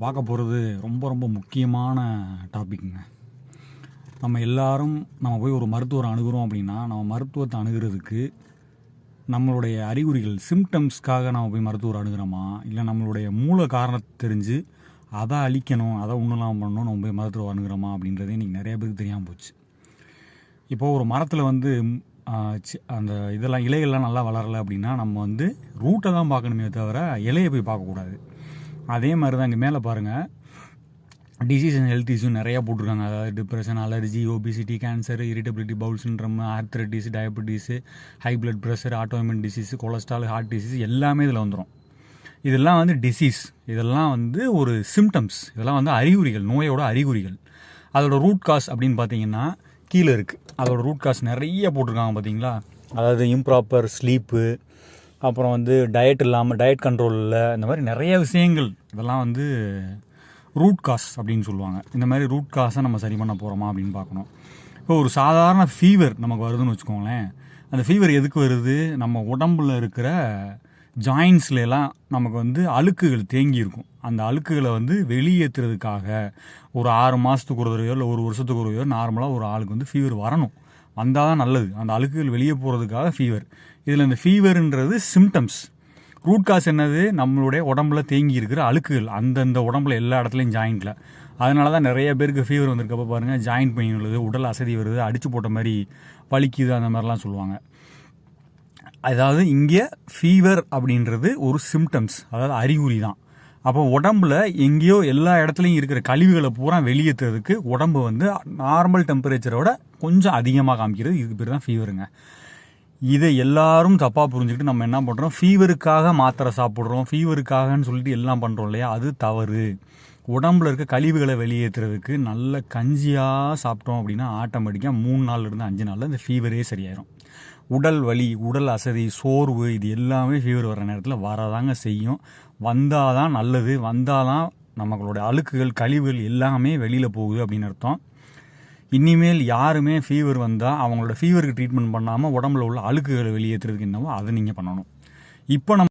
பார்க்க போகிறது ரொம்ப ரொம்ப முக்கியமான டாபிக்ங்க நம்ம எல்லாரும் நம்ம போய் ஒரு மருத்துவரை அணுகுறோம் அப்படின்னா நம்ம மருத்துவத்தை அணுகிறதுக்கு நம்மளுடைய அறிகுறிகள் சிம்டம்ஸ்க்காக நம்ம போய் மருத்துவர் அணுகிறோமா? இல்லை நம்மளுடைய மூல காரணத்தை தெரிஞ்சு அதை அழிக்கணும் அதை ஒன்றுலாம் பண்ணணும் நம்ம போய் மருத்துவர் அணுகிறோமா அப்படின்றதே இன்றைக்கி நிறைய பேருக்கு தெரியாமல் போச்சு. இப்போது ஒரு மரத்தில் வந்து சி- அந்த இதெல்லாம் இலைகள்லாம் நல்லா வளரலை அப்படின்னா நம்ம வந்து ரூட்டை தான் பார்க்கணுமே தவிர இலையை போய் பார்க்கக்கூடாது. அதே மாதிரி தான் இங்கே மேலே பாருங்கள் டிசீஸ் அண்ட் ஹெல்த் இஷ்யூ நிறையா போட்டிருக்காங்க. அதாவது depression allergy obesity cancer irritability bowel syndrome arthritis diabetes high blood pressure autoimmune disease cholesterol heart disease எல்லாமே இதில் வந்துடும் இதெல்லாம் வந்து டிசீஸ் இதெல்லாம் வந்து ஒரு சிம்டம்ஸ் இதெல்லாம் வந்து அறிகுறிகள் நோயோட அறிகுறிகள். அதோட ரூட் காஸ் அப்படின்னு பார்த்தீங்கன்னா கீழே இருக்குது அதோட ரூட் காஸ் நிறைய போட்டிருக்காங்க பார்த்தீங்களா அதாவது இம்ப்ராப்பர் ஸ்லீப்பு அப்புறம் வந்து டயட் இல்லாமல் டயட் கண்ட்ரோலில் இந்த மாதிரி நிறைய விஷயங்கள். இதெல்லாம் வந்து ரூட் காஸ் அப்படின்னு சொல்லுவாங்க. இந்த மாதிரி ரூட் காஸை நம்ம சரி பண்ண போகிறோமா அப்படின்னு பார்க்கணும். இப்போ ஒரு சாதாரண ஃபீவர் நமக்கு வருதுன்னு வச்சுக்கோங்களேன். அந்த ஃபீவர் எதுக்கு வருது? நம்ம உடம்புல இருக்கிற ஜாயின்ஸ்லாம் நமக்கு வந்து அழுக்குகள் தேங்கி இருக்கும். அந்த அழுக்குகளை வந்து வெளியேற்றுறதுக்காக ஒரு ஆறு மாதத்துக்கு ஒரு தடவையோ இல்லை ஒரு வருஷத்துக்கு ஒரு தடவையோ நார்மலாக ஒரு ஆளுக்கு வந்து ஃபீவர் வரணும். வந்தால் தான் நல்லது. அந்த அழுக்குகள் வெளியே போகிறதுக்காக ஃபீவர் இதில் இந்த ஃபீவர்ன்றது சிம்டம்ஸ் ரூட் காஸ் என்னது? நம்மளுடைய உடம்புல தேங்கி இருக்கிற அழுக்குகள். அந்தந்த உடம்புல எல்லா இடத்துலையும் ஜாயிண்ட்டில் அதனால தான் நிறைய பேருக்கு ஃபீவர் வந்திருக்கப்போ பாருங்கள் ஜாயிண்ட் பெயின் உள்ளது உடல் அசதி வருது அடித்து போட்ட மாதிரி வலிக்குது அந்த மாதிரிலாம் சொல்லுவாங்க. அதாவது இங்கே ஃபீவர் அப்படின்றது ஒரு சிம்டம்ஸ் அதாவது அறிகுறி தான் அப்போ உடம்புல எங்கேயோ எல்லா இடத்துலையும் இருக்கிற கழிவுகளை பூரா வெளியேற்றுறதுக்கு உடம்பு வந்து நார்மல் டெம்பரேச்சரோட கொஞ்சம் அதிகமாக காமிக்கிறது. இதுக்கு பேர் தான் ஃபீவருங்க இதை எல்லாரும் தப்பாக புரிஞ்சுக்கிட்டு நம்ம என்ன பண்ணுறோம் ஃபீவருக்காக மாத்திரை சாப்பிட்றோம். ஃபீவருக்காகன்னு சொல்லிட்டு எல்லாம் பண்ணுறோம் இல்லையா? அது தவறு. உடம்புல இருக்க கழிவுகளை வெளியேற்றுறதுக்கு நல்ல கஞ்சியாக சாப்பிட்டோம் அப்படின்னா ஆட்டோமேட்டிக்காக மூணு நாள்ல இருந்து அஞ்சு நாளில் இந்த ஃபீவரே சரியாயிரும். உடல் வலி உடல் அசதி சோர்வு இது எல்லாமே ஃபீவர் வர நேரத்தில் வரதாங்க செய்யும். வந்தால் தான் நல்லது வந்தால் தான் நம்மளுடைய அழுக்குகள் கழிவுகள் எல்லாமே வெளியில் போகுது அப்படின்னு அர்த்தம். இனிமேல் யாருமே ஃபீவர் வந்தால் அவங்களோட ஃபீவருக்கு ட்ரீட்மெண்ட் பண்ணாமல் உடம்புல உள்ள அழுக்குகளை வெளியேற்றுறதுக்கு என்னவோ அதை நீங்கள் பண்ணணும். இப்போ நம்ம